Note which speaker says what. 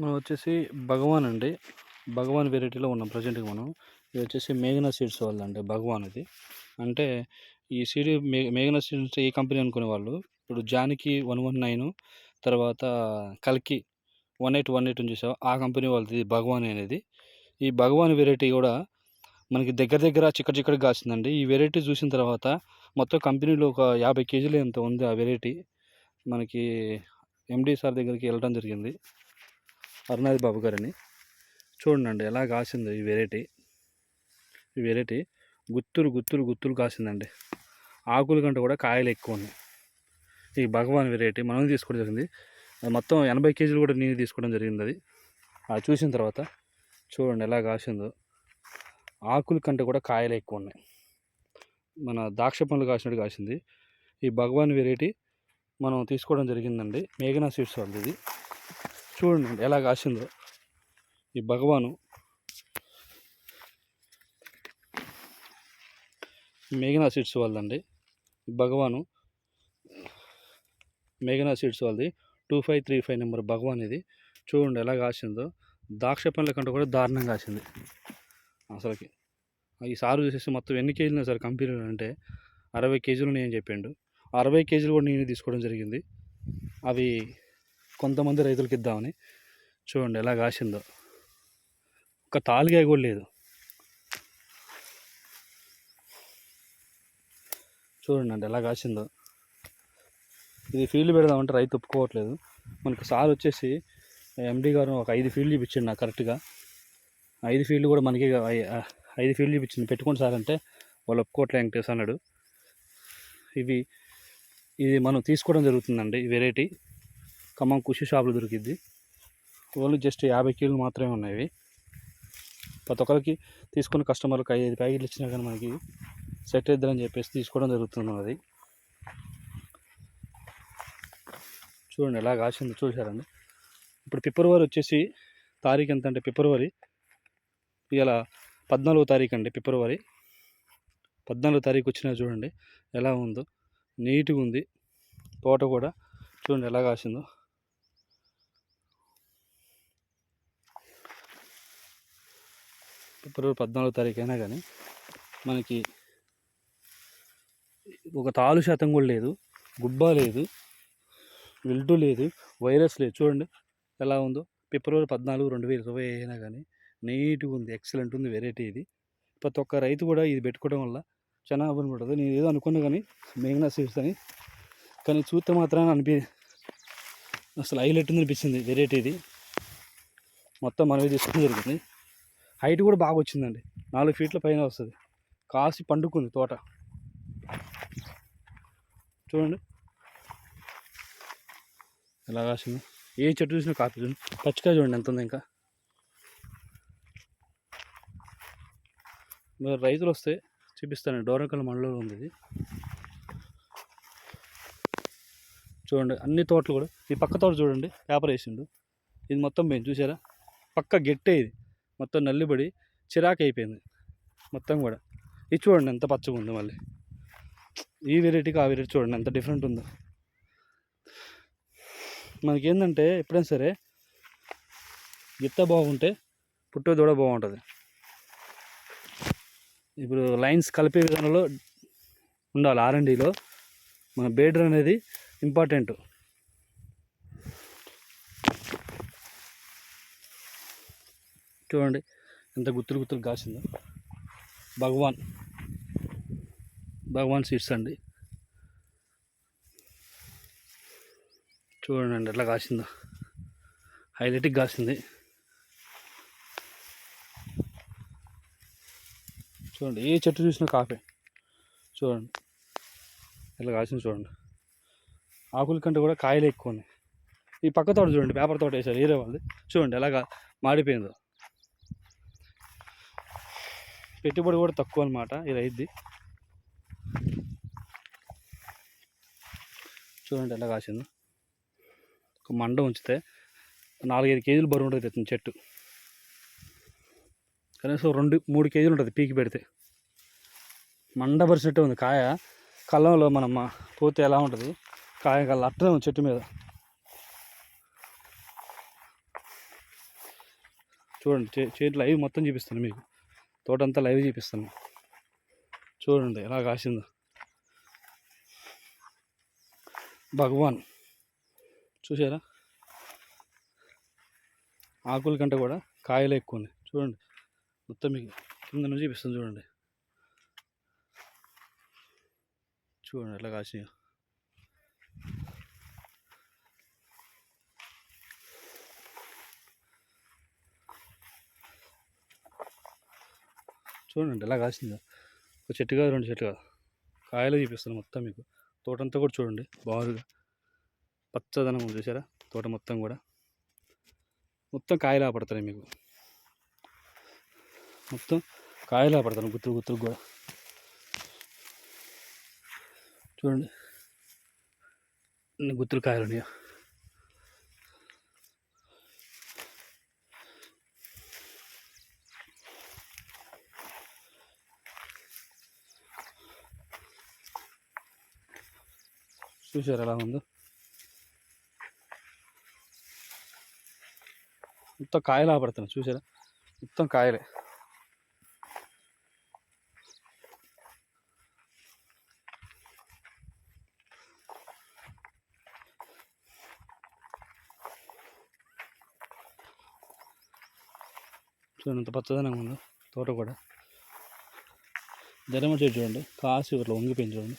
Speaker 1: మనం వచ్చేసి భగవాన్ అండి భగవాన్ వెరైటీలో ఉన్నాం ప్రజెంట్గా మనం. ఇది వచ్చేసి మేఘనా సీడ్స్ వాళ్ళండి భగవాన్ ఇది అంటే ఈ సీడ్ మే మేఘనా సీడ్స్ ఏ కంపెనీ అనుకునే వాళ్ళు ఇప్పుడు జానికి వన్ వన్ నైన్ తర్వాత కల్కి వన్ ఎయిట్ వన్ ఎయిట్ ఉంది చూసావా? ఆ కంపెనీ వాళ్ళది భగవాన్ అనేది. ఈ భగవాన్ వెరైటీ కూడా మనకి దగ్గర దగ్గర చిక్కటి చిక్కడ కాసిందండి. ఈ వెరైటీ చూసిన తర్వాత మొత్తం కంపెనీలో ఒక యాభై కేజీలు ఎంత ఉంది ఆ వెరైటీ. మనకి ఎండి సార్ దగ్గరికి వెళ్ళడం జరిగింది. అరుణాది బాబు గారని. చూడండి ఎలా కాసిందో ఈ వెరైటీ. ఈ వెరైటీ గుత్తులు గుత్తులు గుత్తులు కాసిందండి. ఆకుల కంటే కూడా కాయలు ఎక్కువ ఉన్నాయి. ఈ భగవాన్ వెరైటీ మనం తీసుకోవడం జరిగింది. అది మొత్తం ఎనభై కేజీలు కూడా నేను తీసుకోవడం జరిగింది అది. అది చూసిన తర్వాత చూడండి ఎలా కాసిందో. ఆకుల కంటే కూడా కాయలు ఎక్కువ ఉన్నాయి. మన ద్రాక్ష పండ్లు కాసినట్టు కాసింది. ఈ భగవాన్ వెరైటీ మనం తీసుకోవడం జరిగిందండి. మేఘనా స్వీట్స్ వాళ్ళది ఇది. చూడండి ఎలా కాసిందో. ఈ భగవాను మేఘనా సీడ్స్ వాళ్ళదండి. భగవాను మేఘనా సీడ్స్ వాళ్ళది. Two five three five number Bhagavan ఇది. చూడండి ఎలా కాసిందో. ద్రాక్ష పండ్ల కంటే కూడా దారుణంగా కాసింది. అసలుకి. ఈ సారు చూసేసి మొత్తం ఎన్ని కేజీలు సార్ కంపెనీలు అంటే అరవై కేజీలు నేను చెప్పిండు. అరవై కేజీలు కూడా నేను తీసుకోవడం జరిగింది. అవి కొంతమంది రైతులకి ఇద్దామని. చూడండి ఎలా కాసిందో. ఒక తాలుగాయ కూడా లేదు. చూడండి అండి ఎలా కాసిందో. ఇది ఫీల్డ్ పెడదామంటే రైతు ఒప్పుకోవట్లేదు. మనకు సార్ వచ్చేసి ఎండి గారు ఒక ఐదు ఫీల్డ్ చూపించండి నాకు కరెక్ట్గా ఐదు ఫీల్డ్ కూడా మనకి ఐదు ఫీల్డ్ చూపించింది పెట్టుకోండి సార్ అంటే వాళ్ళు ఒప్పుకోవట్లే వెంకటేష్ అన్నాడు. ఇవి ఇది మనం తీసుకోవడం జరుగుతుందండి. వెరైటీ ఖమ్మం కుషి షాపులు దొరికిద్ది. ఓన్లీ జస్ట్ యాభై కిలోలు మాత్రమే ఉన్నాయి ప్రతి ఒక్కరికి తీసుకున్న కస్టమర్కి ఐదు ప్యాకెట్లు ఇచ్చినా కానీ మనకి సెట్ అవుతుందని చెప్పేసి తీసుకోవడం జరుగుతున్నది చూడండి ఎలా కాసిందో చూసారండి ఇప్పుడు ఫిబ్రవరి వచ్చేసి తారీఖు ఎంత అంటే ఫిబ్రవరి. ఇలా పద్నాలుగో తారీఖు అండి ఫిబ్రవరి. పద్నాలుగో తారీఖు వచ్చినా చూడండి ఎలా ఉందో. నీట్గా ఉంది. తోట కూడా చూడండి ఎలా కాసిందో. ఫిబ్రవరి పద్నాలుగో తారీఖు అయినా కానీ మనకి ఒక తాలు శాతం కూడా లేదు. గుబ్బ లేదు. విల్టు లేదు. వైరస్ లేదు. చూడండి ఎలా ఉందో. ఫిబ్రవరి పద్నాలుగు రెండు వేల ఇరవై అయినా కానీ నీట్గా ఉంది. ఎక్సలెంట్ ఉంది వెరైటీ ఇది. ప్రతి ఒక్క రైతు కూడా ఇది పెట్టుకోవడం వల్ల చాలా లాభం నేను ఏదో అనుకున్నా కానీ మేఘనా సీడ్స్ అని. కానీ చూస్తే మాత్రం అనిపి అసలు హైలైట్ ఉంది అనిపించింది వెరైటీ ఇది. మొత్తం మనమే తీసుకుని జరుగుతుంది. హైట్ కూడా బాగా వచ్చిందండి. నాలుగు ఫీట్ల పైన వస్తుంది. కాసి పండుకుంది తోట. చూడండి. ఎలా కాసింది. ఏ చెట్టు చూసినా కాపీ చూడండి. పచ్చికాయ చూడండి ఎంత ఉంది ఇంకా. మరి రైతులు వస్తే చూపిస్తాను. డోరకల్ మండలంలో ఉంది ఇది. చూడండి. అన్ని తోటలు కూడా. ఈ పక్క తోట చూడండి. పేపర్ వేసిండు. ఇది మొత్తం మేము చూసారా? పక్క గెట్టే ఇది. మొత్తం నల్లిబడి చిరాకు అయిపోయింది మొత్తం కూడా. ఇది చూడండి ఎంత పచ్చగా ఉంది మళ్ళీ. ఈ వెరైటీకి ఆ వెరైటీ చూడండి ఎంత డిఫరెంట్ ఉందో. మనకి ఏంటంటే ఎప్పుడైనా సరే గిత్త బాగుంటే పుట్టే దూడ బాగుంటుంది. ఇప్పుడు లైన్స్ కలిపే విధానంలో ఉండాలి. ఆర్ఎండిలో మన బేడర్ అనేది ఇంపార్టెంట్. చూడండి. ఎంత గుత్తులు గుత్తులు కాసిందో. భగవాన్. భగవాన్ సీడ్స్ అండి. చూడండి ఎట్లా కాసిందో. హైలైట్గా కాసింది. చూడండి ఏ చెట్టు చూసినా కాఫే చూడండి. ఎట్లా కాసింది చూడండి. ఆకుల కంటే కూడా కాయలు ఎక్కువ ఉన్నాయి. ఈ పక్క తోట చూడండి పేపర్ తోట వేసారు ఏరే వాళ్ళది. చూడండి ఎలాగా మాడిపోయిందో. పెట్టుబడి కూడా తక్కువ అనమాట ఇది అయిద్ది చూడండి ఎలా కాసిందో. ఒక మండ ఉంచితే నాలుగైదు కేజీలు బరువు ఉంటుంది ఇతని చెట్టు. కనీసం రెండు మూడు కేజీలు ఉంటుంది పీకి పెడితే. మండ పరిచినట్టే ఉంది. కాయ కళ్ళంలో మనం మా- పోతే ఎలా ఉంటుంది? కాయ కళ్ళ అట్టనే ఉంది చెట్టు మీద. చూడండి చే చేతి అవి మొత్తం చూపిస్తాను మీకు. తోట అంతా లైవ్ చూపిస్తాను చూడండి ఎలా కాసిందో. భగవాన్. చూసారా ఆకుల కంటే కూడా కాయలు ఎక్కువ ఉన్నాయి. చూడండి. మొత్తం మీకు కింద నుంచి చూపిస్తాను చూడండి. చూడండి ఎట్లా కాసినాయో. చూడండి ఎలా కాసిందో. ఒక చెట్టు కాదు రెండు చెట్టు కాదు. కాయలు చూపిస్తాను మొత్తం మీకు. తోటంతా కూడా చూడండి బాగుగా పచ్చదనం ఉంది చూసారా? తోట మొత్తం కూడా. మొత్తం కాయలు ఆపడతాయి మీకు. మొత్తం కాయలు పడతాను గుత్తులు గుత్తులు కూడా. చూడండి. గుత్తులు కాయలు ఉన్నాయో చూసారు ఎలా ఉందో. మొత్తం కాయలు ఆపడుతున్నాయి చూసారా మొత్తం కాయలే. చూడండి ఎంత పచ్చదనంగా ఉందో తోట కూడా. ధరమ చెట్టు చూడండి కాసి ఇట్లా వంగిపోయింది చూడండి.